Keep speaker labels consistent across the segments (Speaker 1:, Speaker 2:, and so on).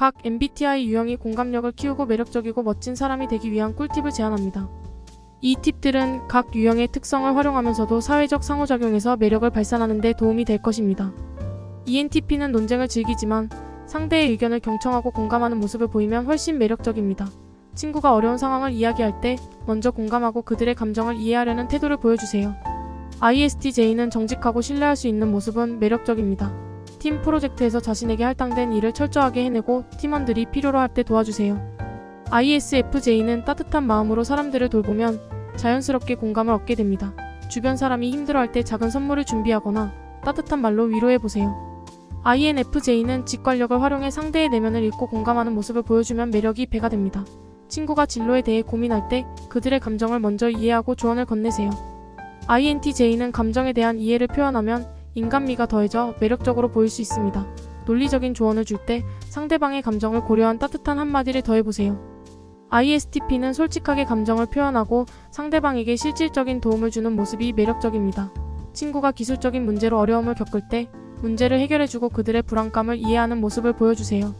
Speaker 1: 각 MBTI 유형이 공감력을 키우고 매력적이고 멋진 사람이 되기 위한 꿀팁을 제안합니다. 이 팁들은 각 유형의 특성을 활용하면서도 사회적 상호작용에서 매력을 발산하는 데 도움이 될 것입니다. ENTP는 논쟁을 즐기지만 상대의 의견을 경청하고 공감하는 모습을 보이면 훨씬 매력적입니다. 친구가 어려운 상황을 이야기할 때 먼저 공감하고 그들의 감정을 이해하려는 태도를 보여주세요. ISTJ는 정직하고 신뢰할 수 있는 모습은 매력적입니다. 팀 프로젝트에서 자신에게 할당된 일을 철저하게 해내고 팀원들이 필요로 할 때 도와주세요. ISFJ는 따뜻한 마음으로 사람들을 돌보면 자연스럽게 공감을 얻게 됩니다. 주변 사람이 힘들어할 때 작은 선물을 준비하거나 따뜻한 말로 위로해보세요. INFJ는 직관력을 활용해 상대의 내면을 읽고 공감하는 모습을 보여주면 매력이 배가 됩니다. 친구가 진로에 대해 고민할 때 그들의 감정을 먼저 이해하고 조언을 건네세요. INTJ는 감정에 대한 이해를 표현하면 인간미가 더해져 매력적으로 보일 수 있습니다. 논리적인 조언을 줄 때 상대방의 감정을 고려한 따뜻한 한마디를 더해보세요. ISTP는 솔직하게 감정을 표현하고 상대방에게 실질적인 도움을 주는 모습이 매력적입니다. 친구가 기술적인 문제로 어려움을 겪을 때 문제를 해결해주고 그들의 불안감을 이해하는 모습을 보여주세요.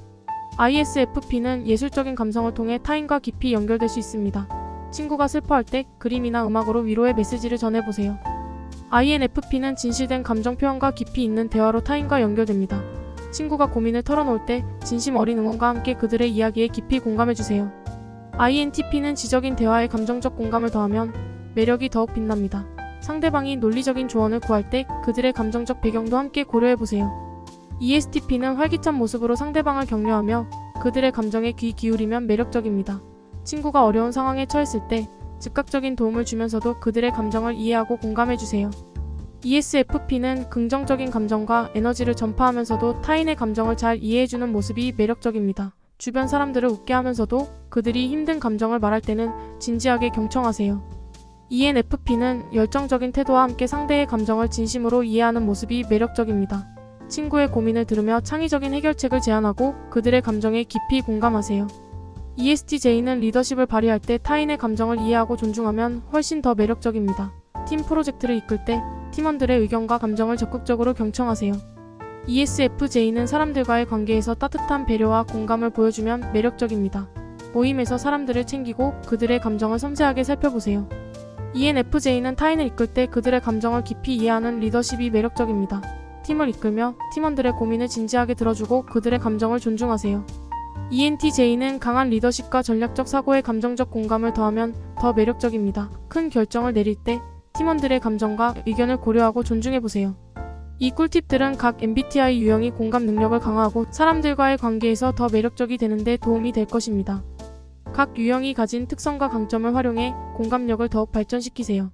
Speaker 1: ISFP는 예술적인 감성을 통해 타인과 깊이 연결될 수 있습니다. 친구가 슬퍼할 때 그림이나 음악으로 위로의 메시지를 전해보세요. INFP는 진실된 감정 표현과 깊이 있는 대화로 타인과 연결됩니다. 친구가 고민을 털어놓을 때 진심 어린 응원과 함께 그들의 이야기에 깊이 공감해주세요. INTP는 지적인 대화에 감정적 공감을 더하면 매력이 더욱 빛납니다. 상대방이 논리적인 조언을 구할 때 그들의 감정적 배경도 함께 고려해보세요. ESTP는 활기찬 모습으로 상대방을 격려하며 그들의 감정에 귀 기울이면 매력적입니다. 친구가 어려운 상황에 처했을 때 즉각적인 도움을 주면서도 그들의 감정을 이해하고 공감해주세요. ESFP는 긍정적인 감정과 에너지를 전파하면서도 타인의 감정을 잘 이해해주는 모습이 매력적입니다. 주변 사람들을 웃게 하면서도 그들이 힘든 감정을 말할 때는 진지하게 경청하세요. ENFP는 열정적인 태도와 함께 상대의 감정을 진심으로 이해하는 모습이 매력적입니다. 친구의 고민을 들으며 창의적인 해결책을 제안하고 그들의 감정에 깊이 공감하세요. ESTJ는 리더십을 발휘할 때 타인의 감정을 이해하고 존중하면 훨씬 더 매력적입니다. 팀 프로젝트를 이끌 때 팀원들의 의견과 감정을 적극적으로 경청하세요. ESFJ는 사람들과의 관계에서 따뜻한 배려와 공감을 보여주면 매력적입니다. 모임에서 사람들을 챙기고 그들의 감정을 섬세하게 살펴보세요. ENFJ는 타인을 이끌 때 그들의 감정을 깊이 이해하는 리더십이 매력적입니다. 팀을 이끌며 팀원들의 고민을 진지하게 들어주고 그들의 감정을 존중하세요. ENTJ는 강한 리더십과 전략적 사고에 감정적 공감을 더하면 더 매력적입니다. 큰 결정을 내릴 때 팀원들의 감정과 의견을 고려하고 존중해보세요. 이 꿀팁들은 각 MBTI 유형이 공감 능력을 강화하고 사람들과의 관계에서 더 매력적이 되는데 도움이 될 것입니다. 각 유형이 가진 특성과 강점을 활용해 공감력을 더욱 발전시키세요.